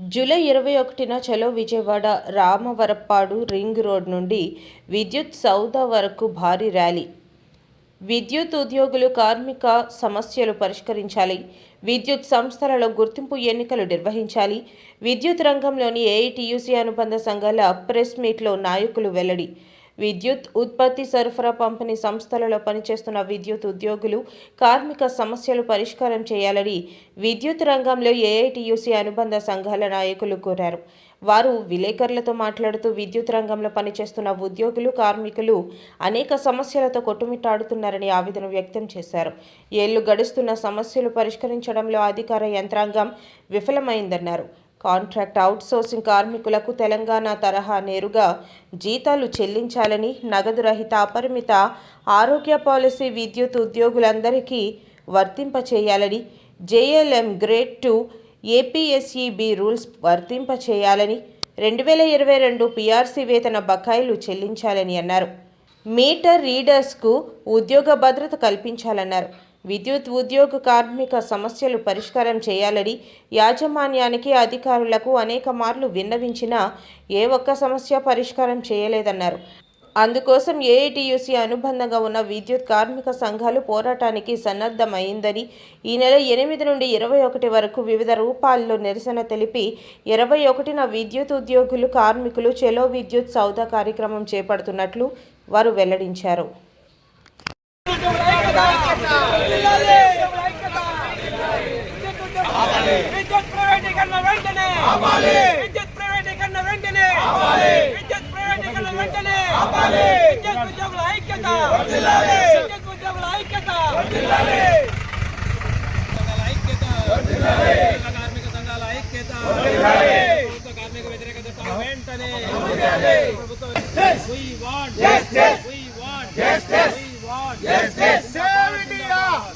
July ఇరవై ఒకటిన చలో విజయవాడ రామవరప్పాడు రింగ్ రోడ్ నుండి విద్యుత్ సౌద వరకు భారీ ర్యాలీ. విద్యుత్ ఉద్యోగులు కార్మిక సమస్యలు పరిష్కరించాలి. విద్యుత్ సంస్థలలో గుర్తింపు ఎన్నికలు నిర్వహించాలి. విద్యుత్ రంగంలోని ఏఐటియుసి అనుబంధ సంఘాల ప్రెస్ మీట్లో నాయకులు వెల్లడి. విద్యుత్ ఉత్పత్తి సరఫరా పంపిణీ సంస్థలలో పనిచేస్తున్న విద్యుత్ ఉద్యోగులు కార్మిక సమస్యలు పరిష్కారం చేయాలని విద్యుత్ రంగంలో ఏఐటియుసి అనుబంధ సంఘాల నాయకులు కోరారు. వారు విలేకరులతో మాట్లాడుతూ విద్యుత్ రంగంలో పనిచేస్తున్న ఉద్యోగులు కార్మికులు అనేక సమస్యలతో కొట్టుమిట్టాడుతున్నారని ఆవేదన వ్యక్తం చేశారు. ఏళ్ళు గడుస్తున్న సమస్యలు పరిష్కరించడంలో అధికార యంత్రాంగం విఫలమైందన్నారు. కాంట్రాక్ట్ అవుట్సోర్సింగ్ కార్మికులకు తెలంగాణ తరహా నేరుగా జీతాలు చెల్లించాలని నగదు రహిత అపరిమిత ఆరోగ్య పాలసీ విద్యుత్ ఉద్యోగులందరికీ వర్తింపచేయాలని JLM grade two APSEB rules వర్తింపచేయాలని రెండు వేల ఇరవై రెండు పీఆర్సీ వేతన బకాయిలు చెల్లించాలని అన్నారు. మీటర్ రీడర్స్కు ఉద్యోగ భద్రత కల్పించాలన్నారు. విద్యుత్ ఉద్యోగ కార్మిక సమస్యలు పరిష్కారం చేయాలని యాజమాన్యానికి అధికారులకు అనేక మార్లు విన్నవించినా ఏ ఒక్క సమస్య పరిష్కారం చేయలేదన్నారు. అందుకోసం ఏఐటియుసి అనుబంధంగా ఉన్న విద్యుత్ కార్మిక సంఘాలు పోరాటానికి సన్నద్ధమైందని ఈ నెల ఎనిమిది నుండి ఇరవై ఒకటి వరకు వివిధ రూపాల్లో నిరసన తెలిపి ఇరవై ఒకటిన విద్యుత్ ఉద్యోగులు కార్మికులు చెలో విద్యుత్ సౌదా కార్యక్రమం చేపడుతున్నట్లు వారు వెల్లడించారు. విద్యుత్ ప్రైవేటీకరణ వెంటనే విద్యుత్ ప్రైవేటీకరణ వెంటనే విద్యుత్ ప్రైవేటీకరణ వెంటనే విద్యుత్ ఉద్యోగుల ఐక్యత విద్యుత్ ఉద్యోగుల ఐక్యత సంఘాల ఐక్యత కార్మిక సంఘాల ఐక్యత ప్రభుత్వ కార్మిక వ్యతిరేక చట్టాలు వెంటనే ప్రభుత్వ We want justice. We want justice. We want justice.